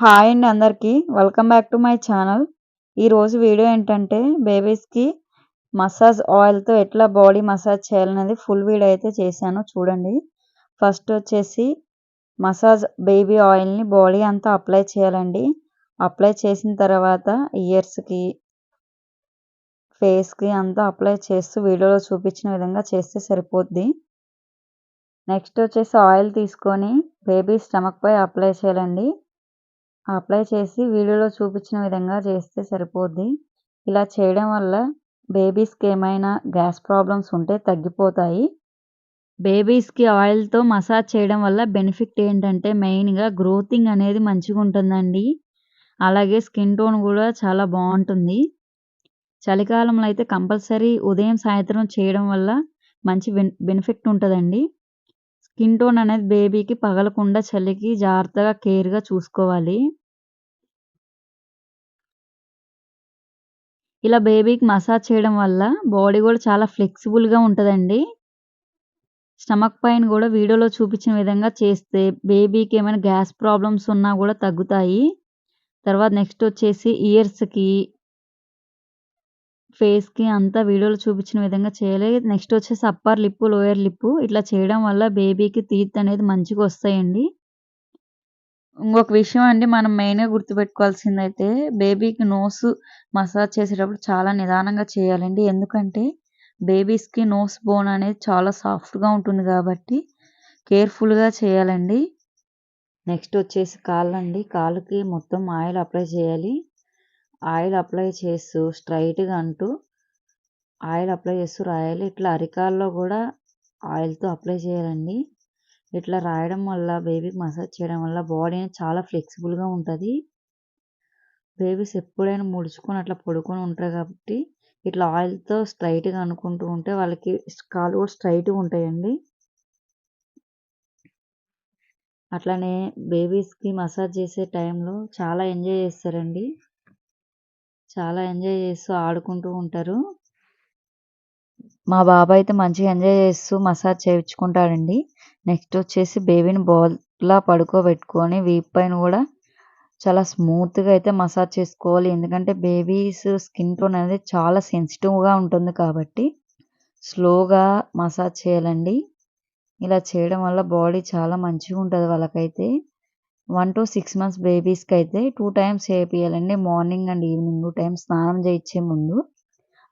Hi అండి అందరికీ. Welcome back to my channel. ఈరోజు వీడియో ఏంటంటే బేబీస్కి మసాజ్ ఆయిల్తో ఎట్లా బాడీ మసాజ్ చేయాలనేది ఫుల్ వీడియో అయితే చేశాను చూడండి. ఫస్ట్ వచ్చేసి మసాజ్ బేబీ ఆయిల్ని బాడీ అంతా అప్లై చేయాలండి. అప్లై చేసిన తర్వాత ఇయర్స్కి ఫేస్కి అంతా అప్లై చేస్తూ వీడియోలో చూపించిన విధంగా చేస్తే సరిపోద్ది. నెక్స్ట్ వచ్చేసి ఆయిల్ తీసుకొని బేబీ స్టమక్ పై అప్లై చేయాలండి. అప్లై చేసి వీడియోలో చూపించిన విధంగా చేస్తే సరిపోద్ది. ఇలా చేయడం వల్ల బేబీస్కి ఏమైనా గ్యాస్ ప్రాబ్లమ్స్ ఉంటే తగ్గిపోతాయి. బేబీస్కి ఆయిల్తో మసాజ్ చేయడం వల్ల బెనిఫిట్ ఏంటంటే మెయిన్గా గ్రోతింగ్ అనేది మంచిగా ఉంటుందండి. అలాగే స్కిన్ టోన్ కూడా చాలా బాగుంటుంది. చలికాలంలో అయితే కంపల్సరీ ఉదయం సాయంత్రం చేయడం వల్ల మంచి బెనిఫిట్ ఉంటుందండి. స్కిన్ టోన్ అనేది బేబీకి పగలకుండా చలికి జాగ్రత్తగా కేర్గా చూసుకోవాలి. ఇలా బేబీకి మసాజ్ చేయడం వల్ల బాడీ కూడా చాలా ఫ్లెక్సిబుల్గా ఉంటుందండి. స్టమక్ పైన కూడా వీడియోలో చూపించిన విధంగా చేస్తే బేబీకి ఏమైనా గ్యాస్ ప్రాబ్లమ్స్ ఉన్నా కూడా తగ్గుతాయి. తర్వాత నెక్స్ట్ వచ్చేసి ఇయర్స్కి ఫేస్కి అంతా వీడియోలో చూపించిన విధంగా చేయాలి. నెక్స్ట్ వచ్చేసి అప్పర్ లిప్పు లోయర్ లిప్పు ఇట్లా చేయడం వల్ల బేబీకి తీత్ అనేది మంచిగా వస్తాయండి. ఇంకొక విషయం అండి మనం మెయిన్గా గుర్తుపెట్టుకోవాల్సింది అయితే బేబీకి నోస్ మసాజ్ చేసేటప్పుడు చాలా నిదానంగా చేయాలండి. ఎందుకంటే బేబీస్కి నోస్ బోన్ అనేది చాలా సాఫ్ట్గా ఉంటుంది కాబట్టి కేర్ఫుల్గా చేయాలండి. నెక్స్ట్ వచ్చేసి కాళ్ళండి. కాళ్ళకి మొత్తం ఆయిల్ అప్లై చేయాలి. ఆయిల్ అప్లై చేస్తూ స్ట్రైట్గా అంటూ ఆయిల్ అప్లై చేస్తూ రాయాలి. ఇట్లా అరికాల్లో కూడా ఆయిల్తో అప్లై చేయాలండి. ఇట్లా రాయడం వల్ల బేబీకి మసాజ్ చేయడం వల్ల బాడీ చాలా ఫ్లెక్సిబుల్గా ఉంటుంది. బేబీస్ ఎప్పుడైనా ముడుచుకొని అట్లా పడుకొని ఉంటారు కాబట్టి ఇట్లా ఆయిల్తో స్ట్రైట్గా అనుకుంటూ ఉంటే వాళ్ళకి కాలు కూడా స్ట్రైట్గా ఉంటాయండి. అట్లానే బేబీస్కి మసాజ్ చేసే టైంలో చాలా ఎంజాయ్ చేస్తారండి. చాలా ఎంజాయ్ చేస్తూ ఆడుకుంటూ ఉంటారు. మా బాబాయ్ అయితే మంచిగా ఎంజాయ్ చేస్తూ మసాజ్ చేయించుకుంటాడండి. నెక్స్ట్ వచ్చేసి బేబీని బాల్లా పడుకోబెట్టుకొని వీప్ పైన కూడా చాలా స్మూత్గా అయితే మసాజ్ చేసుకోవాలి. ఎందుకంటే బేబీస్ స్కిన్ టోన్ అనేది చాలా సెన్సిటివ్గా ఉంటుంది కాబట్టి స్లోగా మసాజ్ చేయాలండి. ఇలా చేయడం వల్ల బాడీ చాలా మంచిగా ఉంటుంది వాళ్ళకైతే. వన్ టు సిక్స్ మంత్స్ బేబీస్కి అయితే two times చేయించాలండి morning and evening two times స్నానం చేయించే ముందు.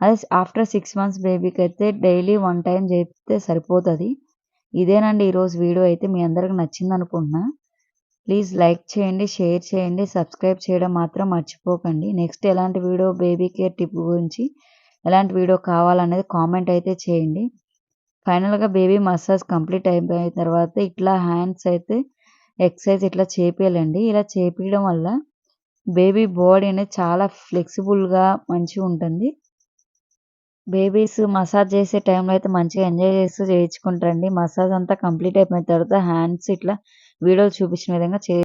అదే ఆఫ్టర్ సిక్స్ మంత్స్ బేబీకి అయితే డైలీ వన్ టైం చేపితే సరిపోతుంది. ఇదేనండి ఈరోజు వీడియో అయితే మీ అందరికి నచ్చింది అనుకుంటున్నా. ప్లీజ్ లైక్ చేయండి షేర్ చేయండి సబ్స్క్రైబ్ చేయడం మాత్రం మర్చిపోకండి. నెక్స్ట్ ఎలాంటి వీడియో బేబీ కేర్ టిప్ గురించి ఎలాంటి వీడియో కావాలనేది కామెంట్ అయితే చేయండి. ఫైనల్గా బేబీ మసాజ్ కంప్లీట్ అయిపోయిన తర్వాత ఇట్లా హ్యాండ్స్ అయితే ఎక్సర్సైజ్ ఇట్లా చేపియాలండి ఇలా చేపించడం వల్ల బేబీ బాడీ అనేది చాలా ఫ్లెక్సిబుల్గా మంచిగా ఉంటుంది. బేబీస్ మసాజ్ చేసే టైంలో అయితే మంచిగా ఎంజాయ్ చేస్తూ చేయించుకుంటారండి. మసాజ్ అంతా కంప్లీట్ అయిపోయిన తర్వాత హ్యాండ్స్ ఇట్లా వీడియోలు చూపించిన విధంగా చే